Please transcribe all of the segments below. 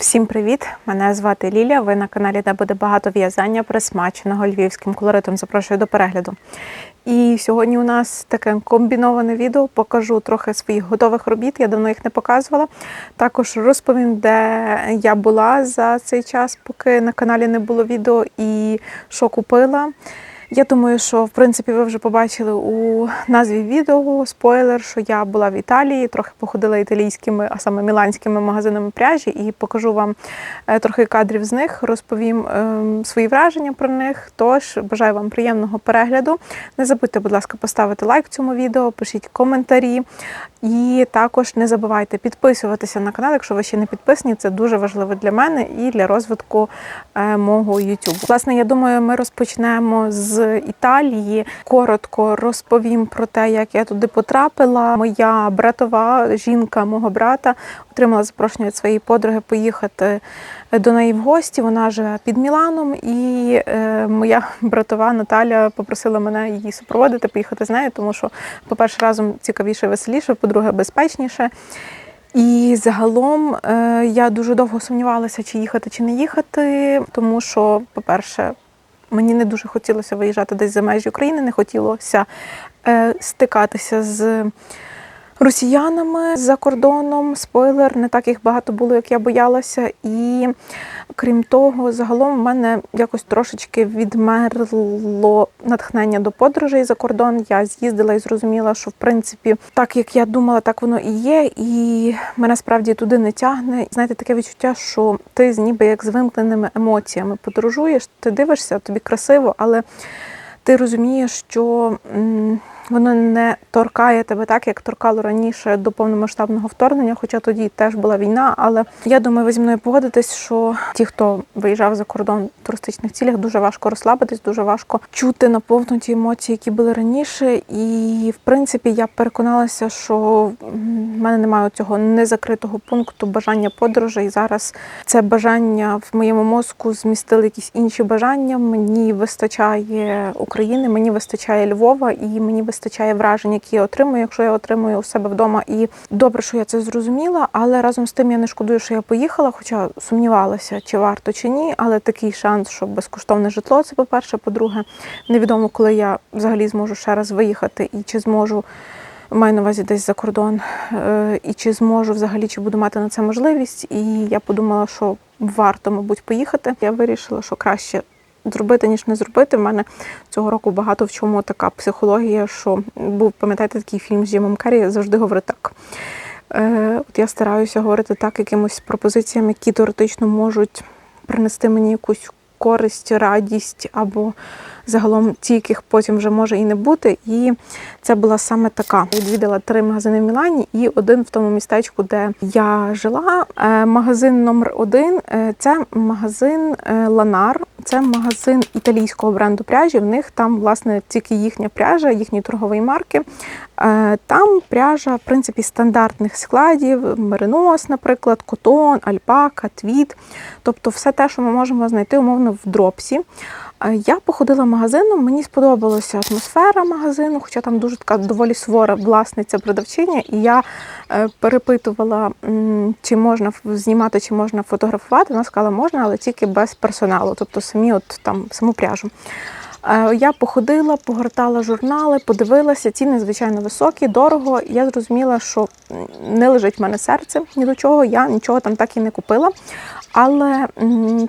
Всім привіт! Мене звати Ліля. Ви на каналі, де буде багато в'язання, присмаченого львівським колоритом. Запрошую до перегляду. І сьогодні у нас таке комбіноване відео. Покажу трохи своїх готових робіт. Я давно їх не показувала. Також розповім, де я була за цей час, поки на каналі не було відео, і що купила. Я думаю, що в принципі ви вже побачили у назві відео спойлер, що я була в Італії, трохи походила італійськими, а саме міланськими магазинами пряжі, і покажу вам е, трохи кадрів з них, розповім ем, свої враження про них. Тож бажаю вам приємного перегляду. Не забудьте, будь ласка, поставити лайк цьому відео, пишіть коментарі. І також не забувайте підписуватися на канал, якщо ви ще не підписані. Це дуже важливо для мене і для розвитку е, мого YouTube. Власне, я думаю, ми розпочнемо з Італії. Коротко розповім про те, як я туди потрапила. Моя братова жінка мого брата отримала запрошення від своєї подруги поїхати до неї в гості. Вона живе під Міланом, і е, моя братова Наталя попросила мене її супроводити, поїхати з нею, тому що, по-перше, разом цікавіше, веселіше, по-друге, безпечніше. І загалом е, я дуже довго сумнівалася, чи їхати, чи не їхати, тому що, по-перше, мені не дуже хотілося виїжджати десь за межі України, не хотілося е, стикатися з росіянами за кордоном. Спойлер, не так їх багато було, як я боялася. І крім того, загалом в мене якось трошечки відмерло натхнення до подорожей за кордон. Я з'їздила і зрозуміла, що в принципі, так як я думала, так воно і є. І мене справді туди не тягне. Знаєте, таке відчуття, що ти ніби як з вимкненими емоціями подорожуєш, ти дивишся, тобі красиво, але ти розумієш, що. м, Воно не торкає тебе так, як торкало раніше до повномасштабного вторгнення, хоча тоді теж була війна. Але я думаю, ви зі мною погодитесь, що ті, хто виїжджав за кордон в туристичних цілях, дуже важко розслабитись, дуже важко чути наповнуті емоції, які були раніше. І в принципі я переконалася, що в мене немає цього незакритого пункту бажання подорожей. Зараз це бажання в моєму мозку змістили якісь інші бажання. Мені вистачає України, мені вистачає Львова і мені вистачає вражень, які я отримую, якщо я отримую у себе вдома. І добре, що я це зрозуміла, але разом з тим я не шкодую, що я поїхала, хоча сумнівалася, чи варто чи ні. Але такий шанс, що безкоштовне житло, це по-перше. По-друге, невідомо, коли я взагалі зможу ще раз виїхати і чи зможу. Маю на увазі десь за кордон, Е, і чи зможу взагалі, чи буду мати на це можливість. І я подумала, що варто, мабуть, поїхати. Я вирішила, що краще зробити, ніж не зробити. В мене цього року багато в чому така психологія, що був, пам'ятаєте, такий фільм з Джимом Керрі, завжди говорю так. Е, От я стараюся говорити так якимось пропозиціям, які теоретично можуть принести мені якусь користь, радість або загалом ті, яких потім вже може і не бути. І це була саме така. Відвідала три магазини в Мілані і один в тому містечку, де я жила. Е, Магазин номер один е, це магазин е, Ланар. Це магазин італійського бренду пряжі. В них там, власне, тільки їхня пряжа, їхні торгової марки. Там пряжа, в принципі, стандартних складів: меринос, наприклад, котон, альпака, твіт. Тобто все те, що ми можемо знайти умовно в дропсі. Я походила магазином, мені сподобалася атмосфера магазину, хоча там дуже така доволі сувора власниця продавчиня, і я е, перепитувала, чи можна знімати, чи можна фотографувати. Вона сказала, можна, але тільки без персоналу, тобто самі, от там саму пряжу. Е, Я походила, погортала журнали, подивилася, ціни звичайно високі, дорого. Я зрозуміла, що не лежить в мене серце ні до чого, я нічого там так і не купила. Але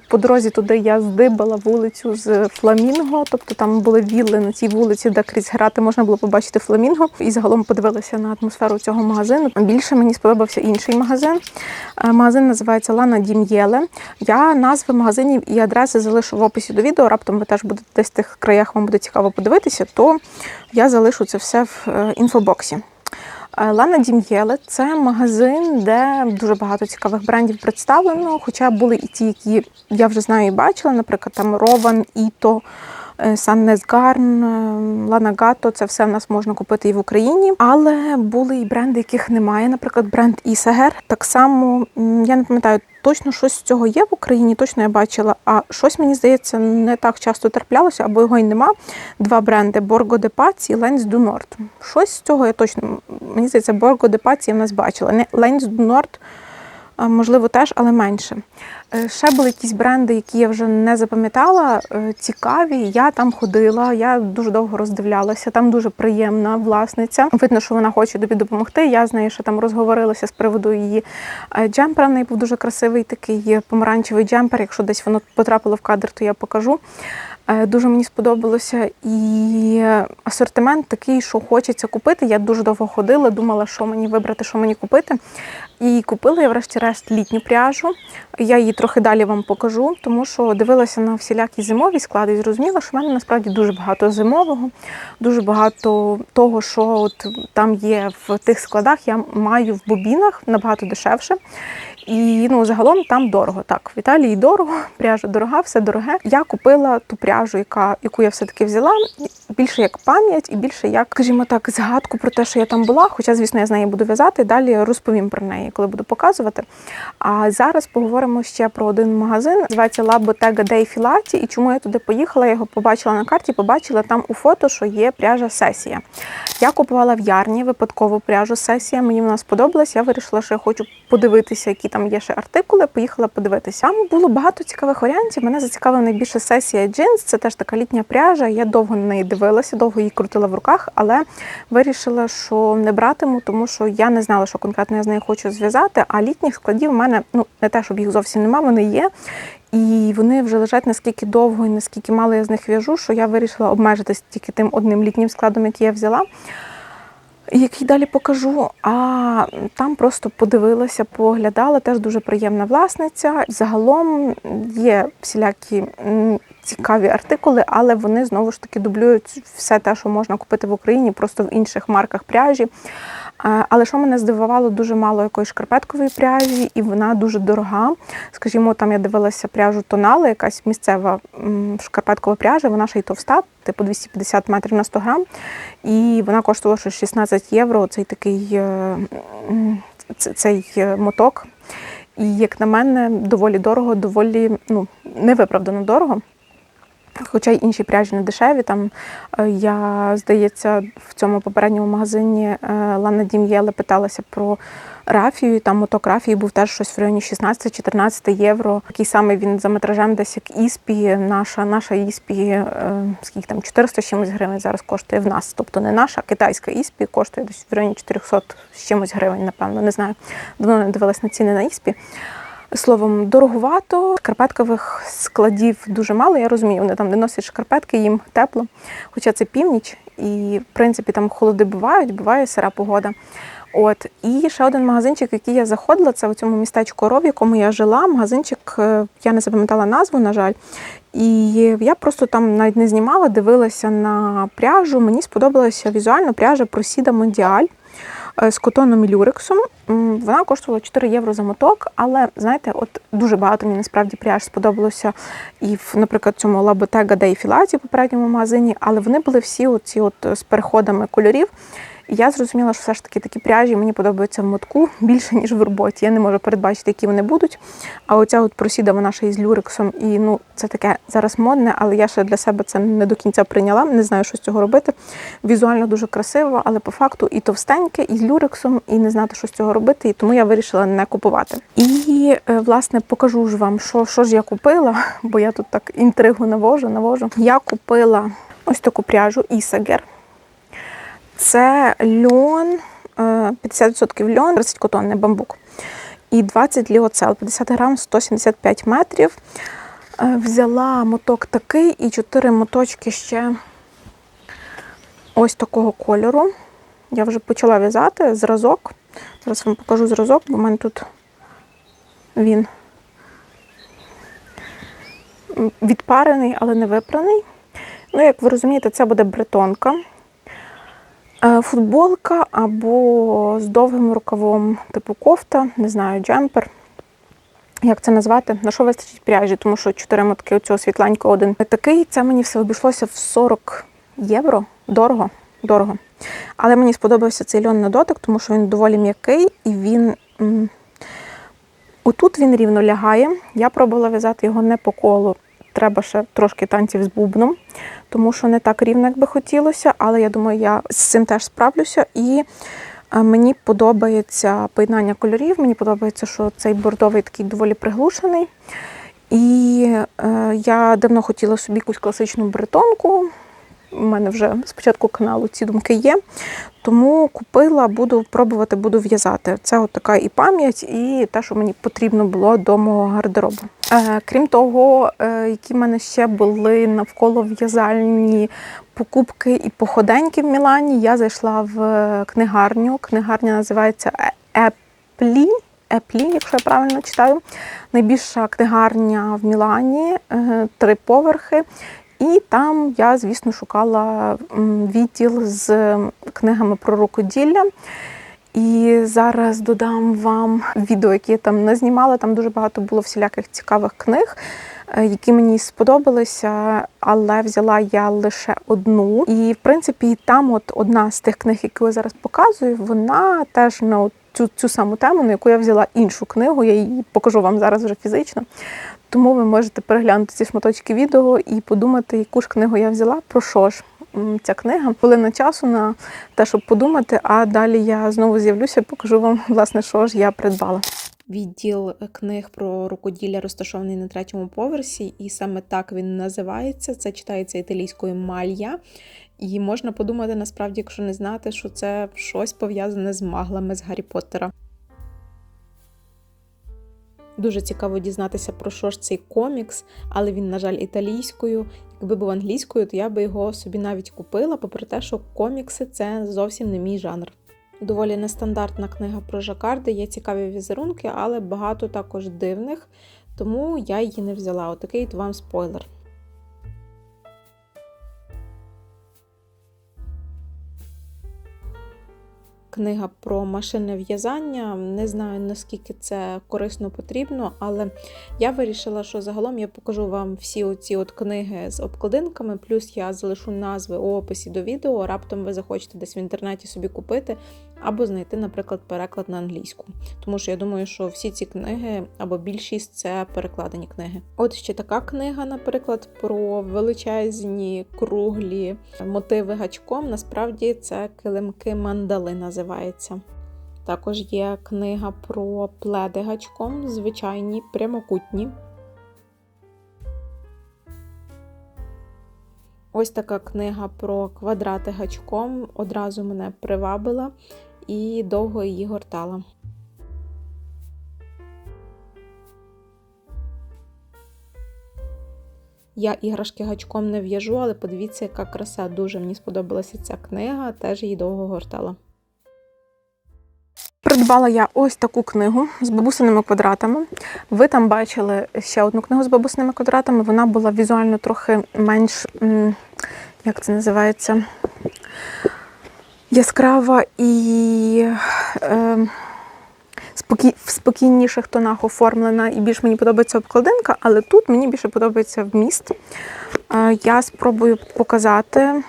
по дорозі туди я здибала вулицю з фламінго, тобто там були вілли на цій вулиці, де крізь грати можна було побачити фламінго. І загалом подивилася на атмосферу цього магазину. Більше мені сподобався інший магазин. Е, Магазин називається Лана Дім'єле. Я назви магазинів і адреси залишу в описі до відео. Раптом ви теж будете десь в тих краях, вам буде цікаво подивитися, то я залишу це все в е, інфобоксі. Е, Лана Дім'єле це магазин, де дуже багато цікавих брендів представлено. Хоча були і ті, які я вже знаю і бачила, наприклад, там Рован, Іто. Саннезгарн, Лана Гато, це все в нас можна купити і в Україні. Але були і бренди, яких немає. Наприклад, бренд Ісагер. Так само я не пам'ятаю точно щось з цього є в Україні. Точно я бачила. А щось мені здається не так часто траплялося, або його й нема. Два бренди Борго de Paz і Ленс du Nord. Щось з цього я точно мені здається, Борго de Paz я в нас бачила. Не Ленс du Норд. Можливо, теж, але менше. Е, Ще були якісь бренди, які я вже не запам'ятала, е, цікаві. Я там ходила, я дуже довго роздивлялася. Там дуже приємна власниця. Видно, що вона хоче тобі допомогти. Я з нею ще там розговорилася з приводу її е, джемпера. В неї був дуже красивий такий помаранчевий джемпер. Якщо десь воно потрапило в кадр, то я покажу. Дуже мені сподобалося і асортимент такий, що хочеться купити. Я дуже довго ходила, думала, що мені вибрати, що мені купити. І купила я, врешті-решт, літню пряжу. Я її трохи далі вам покажу, тому що дивилася на всілякі зимові склади і зрозуміла, що в мене насправді дуже багато зимового, дуже багато того, що от там є в тих складах, я маю в бобінах набагато дешевше. І ну, загалом там дорого. Так, в Італії дорого, пряжа дорога, все дороге. Я купила ту пряжу, яка, яку я все-таки взяла, більше як пам'ять і більше як, скажімо так, згадку про те, що я там була. Хоча, звісно, я з нею буду в'язати. Далі розповім про неї, коли буду показувати. А зараз поговоримо ще про один магазин. Називається La Bottega dei Filati. І чому я туди поїхала? Я його побачила на карті, побачила там у фото, що є пряжа сесія. Я купувала в Ярні випадково пряжу сесія. Мені вона сподобалась. Я вирішила, що я хочу подивитися, які там є ще артикули. Поїхала подивитися. Там було багато цікавих варіантів. Мене зацікавила найбільше сесія джинс. Це теж така літня пряжа. Я довго на неї дивилася, довго її крутила в руках, але вирішила, що не братиму, тому що я не знала, що конкретно я з нею хочу зв'язати. А літніх складів в мене ну не те, щоб їх зовсім нема, вони є. І вони вже лежать наскільки довго і наскільки мало я з них в'яжу, що я вирішила обмежитись тільки тим одним літнім складом, який я взяла. Який далі покажу, а там просто подивилася, поглядала, теж дуже приємна власниця. Загалом є всілякі цікаві артикули, але вони знову ж таки дублюють все те, що можна купити в Україні, просто в інших марках пряжі. Але що мене здивувало, дуже мало якоїсь шкарпеткової пряжі, і вона дуже дорога. Скажімо, там я дивилася пряжу тонали, якась місцева шкарпеткова пряжа, вона ще й товста, типу 250 метрів на 100 грам. І вона коштувала щось 16 євро. Цей такий е, цей е, моток. І як на мене, доволі дорого, доволі ну, невиправдано дорого. Хоча й інші пряжі не дешеві. Там е, я, здається, в цьому попередньому магазині е, Лана Дім'єле питалася про рафію. Там моток рафії був теж щось в районі 16-14 євро. Такий самий він за метражем десь як Іспі. Наша наша Іспі, е, скільки там 400 з чимось гривень зараз коштує в нас. Тобто не наша, а китайська Іспі коштує десь в районі 400 з чимось гривень, напевно, не знаю. Давно не дивилась на ціни на Іспі. Словом, дороговато, шкарпеткових складів дуже мало. Я розумію, вони там не носять шкарпетки, їм тепло. Хоча це північ, і в принципі там холоди бувають, буває сира погода. От і ще один магазинчик, який я заходила, це у цьому містечку Ров, в якому я жила. Магазинчик, е, я не запам'ятала назву, на жаль. І я просто там навіть не знімала, дивилася на пряжу. Мені сподобалася візуально пряжа Просіда Мондіаль з котоном і люрексом. Вона коштувала 4 євро за моток, але знаєте, от дуже багато мені насправді пряж сподобалося і в, наприклад, цьому лаботега де і філаті в попередньому магазині, але вони були всі оці от з переходами кольорів. Я зрозуміла, що все ж таки такі пряжі мені подобаються в мотку більше, ніж в роботі. Я не можу передбачити, які вони будуть. А оця от просіда, вона ще із люрексом. І ну, це таке зараз модне, але я ще для себе це не до кінця прийняла. Не знаю, що з цього робити. Візуально дуже красиво, але по факту і товстеньке, і з люрексом, і не знати, що з цього робити. І тому я вирішила не купувати. І е, власне покажу ж вам, що, що ж я купила, бо я тут так інтригу навожу, навожу. Я купила ось таку пряжу Ісагер. Це льон, е, 50% льон, 30 котон, не бамбук. І 20 ліоцел, 50 грам, 175 метрів. Е, Взяла моток такий і 4 моточки ще ось такого кольору. Я вже почала в'язати зразок. Зараз вам покажу зразок, бо в мене тут він відпарений, але не випраний. Ну, як ви розумієте, це буде бретонка. Е, Футболка або з довгим рукавом, типу кофта, не знаю, джемпер. Як це назвати? На що вистачить пряжі, тому що чотири мотки оцього світленького один. Такий це мені все обійшлося в 40 євро. Дорого, дорого. Але мені сподобався цей льон на дотик, тому що він доволі м'який і він. Отут він рівно лягає. Я пробувала в'язати його не по колу. Треба ще трошки танців з бубном, тому що не так рівно, як би хотілося, але я думаю, я з цим теж справлюся. І Е, Мені подобається поєднання кольорів, мені подобається, що цей бордовий такий доволі приглушений. І е, я давно хотіла собі якусь класичну бретонку. У мене вже з початку каналу ці думки є. Тому купила, буду пробувати, буду в'язати. Це от така і пам'ять, і те, що мені потрібно було до мого гардеробу. Е, крім того, е, які в мене ще були навколо в'язальні покупки і походеньки в Мілані, я зайшла в е, книгарню. Книгарня називається Еплі. Еплі, якщо я правильно читаю. Найбільша книгарня в Мілані, е, три поверхи. І там я, звісно, шукала відділ з книгами про рукоділля. І зараз додам вам відео, яке я там не знімала. Там дуже багато було всіляких цікавих книг, е, які мені сподобалися, але взяла я лише одну. І в принципі, там, от одна з тих книг, яку я зараз показую, вона теж на цю, цю саму тему, на яку я взяла іншу книгу. Я її покажу вам зараз вже фізично. Тому ви можете переглянути ці шматочки відео і подумати, яку ж книгу я взяла, про що ж ця книга. Хвилина часу на те, щоб подумати, а далі я знову з'явлюся, покажу вам, власне, що ж я придбала. Відділ книг про рукоділля розташований на третьому поверсі, і саме так він називається. Це читається італійською малья. І можна подумати насправді, якщо не знати, що це щось пов'язане з маглами з Гаррі Поттера. Дуже цікаво дізнатися, про що ж цей комікс, але він, на жаль, італійською. Якби був англійською, то я би його собі навіть купила, попри те, що комікси це зовсім не мій жанр. Доволі нестандартна книга про жакарди, є цікаві візерунки, але багато також дивних, тому я її не взяла. Отакий от вам спойлер. Книга про машинне в'язання. Не знаю, наскільки це корисно потрібно, але я вирішила, що загалом я покажу вам всі оці от книги з обкладинками, плюс я залишу назви у описі до відео. Раптом ви захочете десь в інтернеті собі купити або знайти, наприклад, переклад на англійську. Тому що я думаю, що всі ці книги або більшість це перекладені книги. От ще така книга, наприклад, про величезні круглі мотиви гачком. Насправді це килимки мандали називається. Також є книга про пледи гачком, звичайні прямокутні. Ось така книга про квадрати гачком одразу мене привабила і довго її гортала. Я іграшки гачком не в'яжу, але подивіться, яка краса. Дуже мені сподобалася ця книга, теж її довго гортала. Придбала я ось таку книгу з бабусиними квадратами. Ви там бачили ще одну книгу з бабусиними квадратами. Вона була візуально трохи менш, як це називається, яскрава і е, спокій, в спокійніших тонах оформлена, і більш мені подобається обкладинка, але тут мені більше подобається вміст. Е, я спробую показати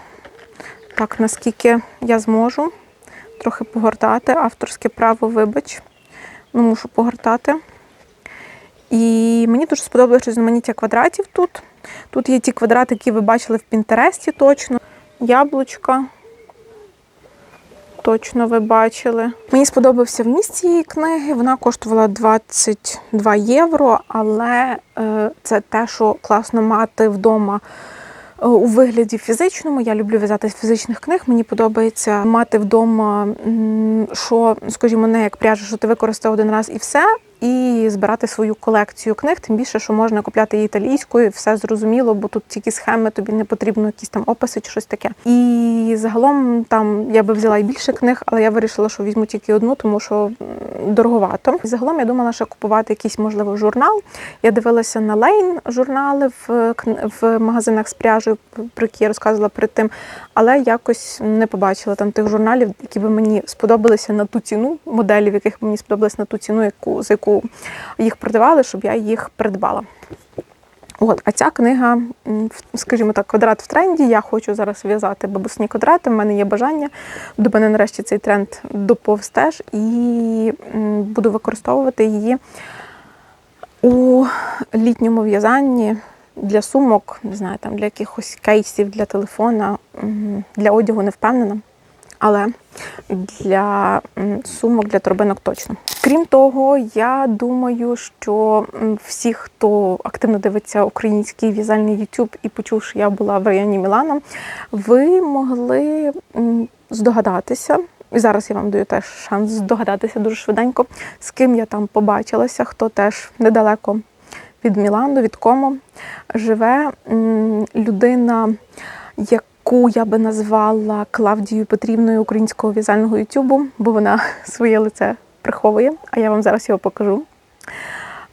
так, наскільки я зможу. Трохи погортати. Авторське право, вибач. Ну, мушу погортати. І мені дуже сподобалось різноманіття квадратів тут. Тут є ті квадрати, які ви бачили в Пінтересті точно. Яблучка. Точно ви бачили. Мені сподобався вміст цієї книги. Вона коштувала 22 євро, але е, це те, що класно мати вдома у вигляді фізичному. Я люблю в'язати з фізичних книг. Мені подобається мати вдома, що, скажімо, не як пряжу, що ти використав один раз і все. І збирати свою колекцію книг, тим більше, що можна купляти її італійською, все зрозуміло, бо тут тільки схеми, тобі не потрібно якісь там описи чи щось таке. І загалом там я би взяла і більше книг, але я вирішила, що візьму тільки одну, тому що дороговато. І загалом я думала, що купувати якийсь можливо журнал. Я дивилася на лейн журнали в, кн- в магазинах з пряжею, про які я розказувала перед тим, але якось не побачила там тих журналів, які би мені сподобалися на ту ціну, моделів, яких мені сподобалися на ту ціну, яку за яку їх продавали, щоб я їх придбала. От, а ця книга, скажімо так, квадрат в тренді. Я хочу зараз в'язати бабусні квадрати. В мене є бажання. До мене нарешті цей тренд доповз теж, і буду використовувати її у літньому в'язанні для сумок, не знаю, там для якихось кейсів, для телефона, для одягу не впевнена. Але для сумок, для торбинок точно. Крім того, я думаю, що всі, хто активно дивиться український в'язальний YouTube і почув, що я була в районі Мілана, ви могли здогадатися. І зараз я вам даю теж шанс здогадатися дуже швиденько, з ким я там побачилася, хто теж недалеко від Мілану, від Комо живе людина, яку я би назвала Клавдією Петрівною українського в'язального Ютубу, бо вона своє лице приховує, а я вам зараз його покажу.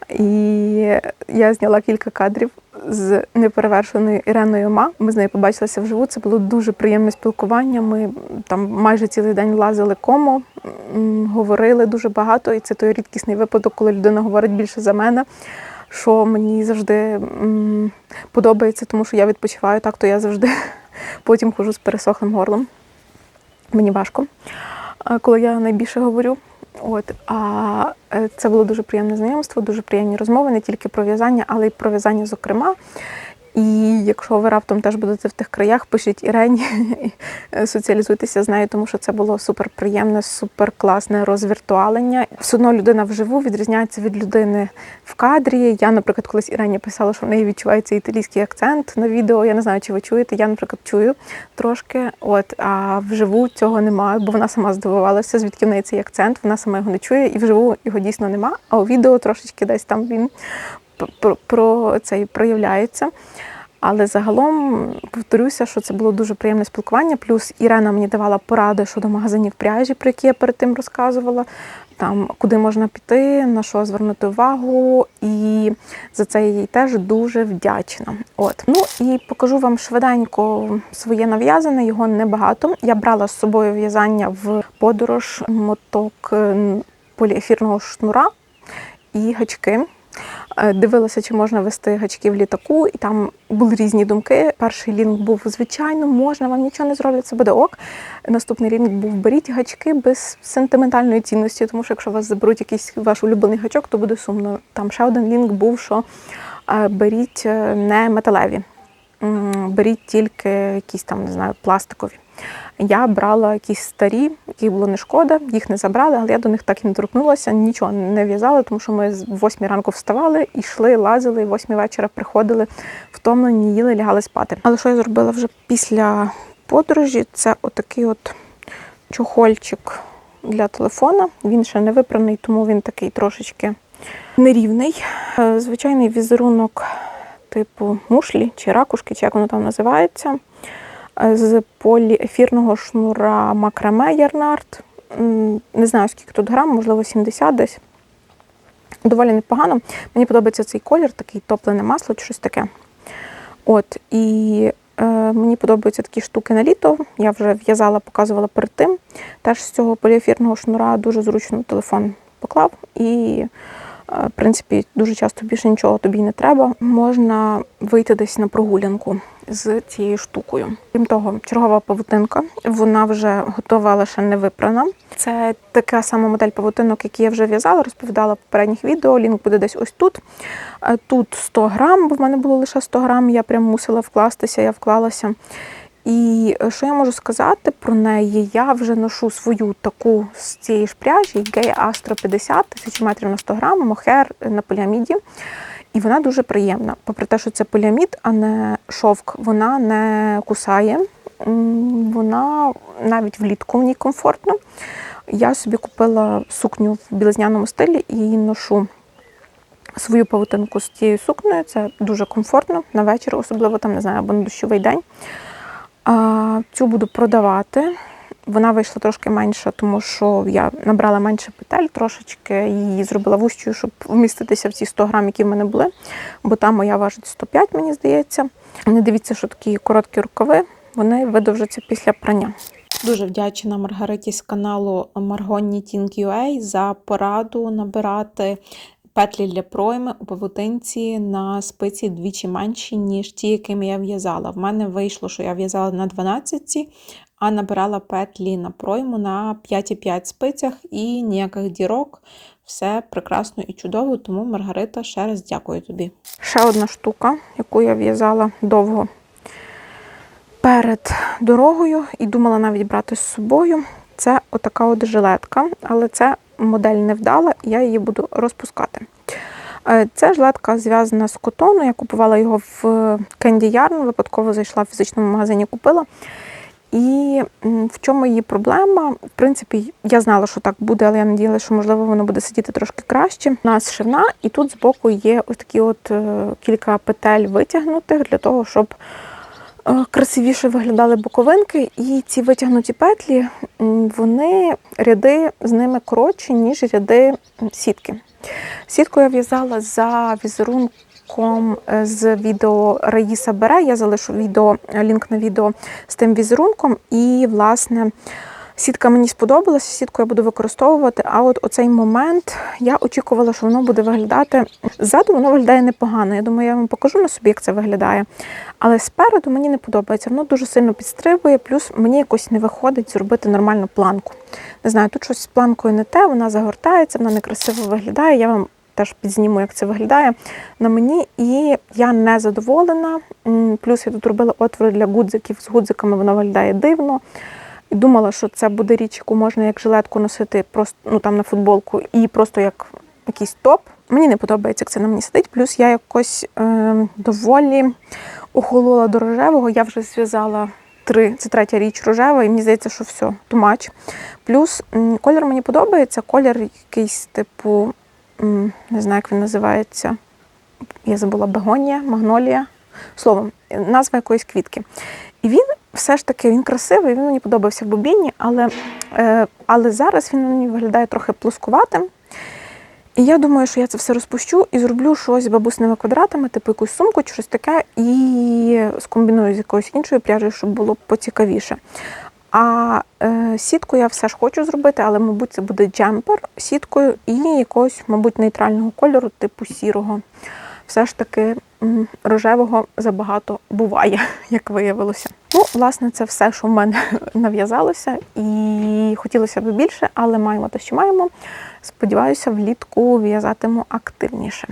І я зняла кілька кадрів з неперевершеною Іреною Ма. Ми з нею побачилися вживу. Це було дуже приємне спілкування. Ми там майже цілий день лазили комо, говорили дуже багато, і це той рідкісний випадок, коли людина говорить більше за мене. Що мені завжди подобається, тому що я відпочиваю так, то я завжди потім хожу з пересохлим горлом. Мені важко, коли я найбільше говорю. От, а е, це було дуже приємне знайомство, дуже приємні розмови, не тільки про в'язання, але й про в'язання, зокрема. І якщо ви раптом теж будете в тих краях, пишіть Ірені, соціалізуйтеся з нею, тому що це було супер приємне, супер класне розвіртуалення. Все одно людина вживу відрізняється від людини в кадрі. Я, наприклад, колись Ірені писала, що в неї відчувається італійський акцент на відео. Я не знаю, чи ви чуєте. Я, наприклад, чую трошки. От а вживу цього немає, бо вона сама здивувалася, звідки в неї цей акцент. Вона сама його не чує, і вживу його дійсно нема. А у відео трошечки десь там він про, про це проявляється. Але загалом повторюся, що це було дуже приємне спілкування. Плюс Ірена мені давала поради щодо магазинів пряжі, про які я перед тим розказувала. Там куди можна піти, на що звернути увагу, і за це я їй теж дуже вдячна. От ну і покажу вам швиденько своє нав'язане, його небагато. Я брала з собою в'язання в подорож моток поліефірного шнура і гачки. Е, Дивилася, чи можна вести гачки в літаку, і там були різні думки. Перший лінк був звичайно, можна, вам нічого не зроблять, це буде ок. Наступний лінк був беріть гачки без сентиментальної цінності, тому що якщо вас заберуть якийсь ваш улюблений гачок, то буде сумно. Там ще один лінк був, що е, беріть е, не металеві, беріть тільки якісь там, не знаю, пластикові. Я брала якісь старі, яких було не шкода, їх не забрали, але я до них так і не торкнулася, нічого не в'язала, тому що ми з 8 ранку вставали, йшли, лазили, 8 вечора приходили, втомлені, їли, лягали спати. Але що я зробила вже після подорожі? Це отакий от чохольчик для телефона. Він ще не випраний, тому він такий трошечки нерівний. Е, Звичайний візерунок типу мушлі чи ракушки, чи як воно там називається з поліефірного шнура макраме Ярнард. М, Не знаю, скільки тут грам, можливо, 70 десь. Доволі непогано. Мені подобається цей колір, такий топлене масло щось таке. От, і е, мені подобаються такі штуки на літо. Я вже в'язала, показувала перед тим. Теж з цього поліефірного шнура дуже зручно телефон поклав. І, е, в принципі, дуже часто більше нічого тобі не треба. Можна вийти десь на прогулянку з цією штукою. Крім того, чергова павутинка, вона вже готова, лише не випрана. Це така сама модель павутинок, які я вже в'язала, розповідала в попередніх відео. Лінк буде десь ось тут. Е, Тут 100 грам, бо в мене було лише 100 грам, я прям мусила вкластися, я вклалася. І що я можу сказати про неї? Я вже ношу свою таку з цієї ж пряжі Gay Astro 50 1000 метрів на 100 грам, мохер на поліаміді. І вона дуже приємна. Попри те, що це поліамід, а не шовк, вона не кусає. Вона навіть влітку в ній комфортно. Я собі купила сукню в білизняному стилі і ношу свою павутинку з цією сукнею. Це дуже комфортно на вечір, особливо там, не знаю, або на дощовий день. Цю буду продавати. Вона вийшла трошки менша, тому що я набрала менше петель трошечки, її зробила вущою, щоб вміститися в ці 100 грам, які в мене були. Бо там моя важить 105, мені здається. Не дивіться, що такі короткі рукави, вони видовжаться після прання. Дуже вдячна Маргариті з каналу Margot Knitting за пораду набирати петлі для пройми у павутинці на спиці двічі менші, ніж ті, якими я в'язала. В мене вийшло, що я в'язала на 12, а набирала петлі на пройму на 5,5 спицях і ніяких дірок. Все прекрасно і чудово, тому Маргарита, ще раз дякую тобі. Ще одна штука, яку я в'язала довго перед дорогою і думала навіть брати з собою. Це отака от жилетка, але це модель не вдала, і я її буду розпускати. Е, Ця жилетка зв'язана з котону. Я купувала його в Candy Yarn, випадково зайшла в фізичному магазині, купила. І в чому її проблема? В принципі, я знала, що так буде, але я надіялася, що можливо воно буде сидіти трошки краще. У нас шивна, і тут збоку є ось такі от е, кілька петель витягнутих для того, щоб красивіше виглядали боковинки. І ці витягнуті петлі, вони ряди з ними коротші, ніж ряди сітки. Сітку я в'язала за візерунком е, з відео Раїса Бере. Я залишу відео, е, лінк на відео з тим візерунком. І, власне, сітка мені сподобалася, сітку я буду використовувати. А от оцей момент я очікувала, що воно буде виглядати. Ззаду воно виглядає непогано. Я думаю, я вам покажу на собі, як це виглядає. Але спереду мені не подобається. Воно дуже сильно підстрибує, плюс мені якось не виходить зробити нормальну планку. Не знаю, тут щось з планкою не те, вона загортається, вона некрасиво виглядає. Я вам теж підзніму, як це виглядає на мені, і я не задоволена. Плюс я тут робила отвори для гудзиків. З гудзиками воно виглядає дивно. І думала, що це буде річ, яку можна як жилетку носити просто ну там на футболку і просто як якийсь топ. Мені не подобається, як це на мені сидить. Плюс я якось е, доволі охолола до рожевого. Я вже зв'язала три, це третя річ рожева, і мені здається, що все, тумач. Плюс колір мені подобається, колір якийсь типу, не знаю, як він називається. Я забула бегонія, магнолія. Словом, назва якоїсь квітки. І він все ж таки він красивий, він мені подобався в бобіні, але, е, але зараз він мені виглядає трохи плоскуватим. І я думаю, що я це все розпущу і зроблю щось бабусними квадратами, типу якусь сумку щось таке, і скомбіную з якоюсь іншою пряжею, щоб було поцікавіше. А е, сітку я все ж хочу зробити, але, мабуть, це буде джемпер сіткою і якогось, мабуть, нейтрального кольору, типу сірого. Все ж таки рожевого забагато буває, як виявилося. Ну, власне, це все, що в мене нав'язалося, і хотілося б більше, але маємо те, що маємо. Сподіваюся, влітку в'язатиму активніше.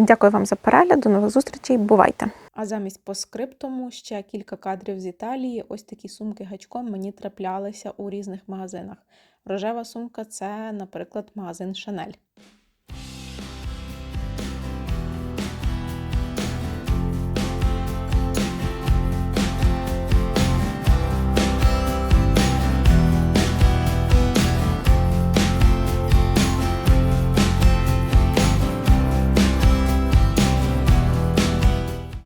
Дякую вам за перегляд. До нових зустрічей. Бувайте! А замість по скриптуму ще кілька кадрів з Італії. Ось такі сумки гачком мені траплялися у різних магазинах. Рожева сумка це, наприклад, магазин Шанель.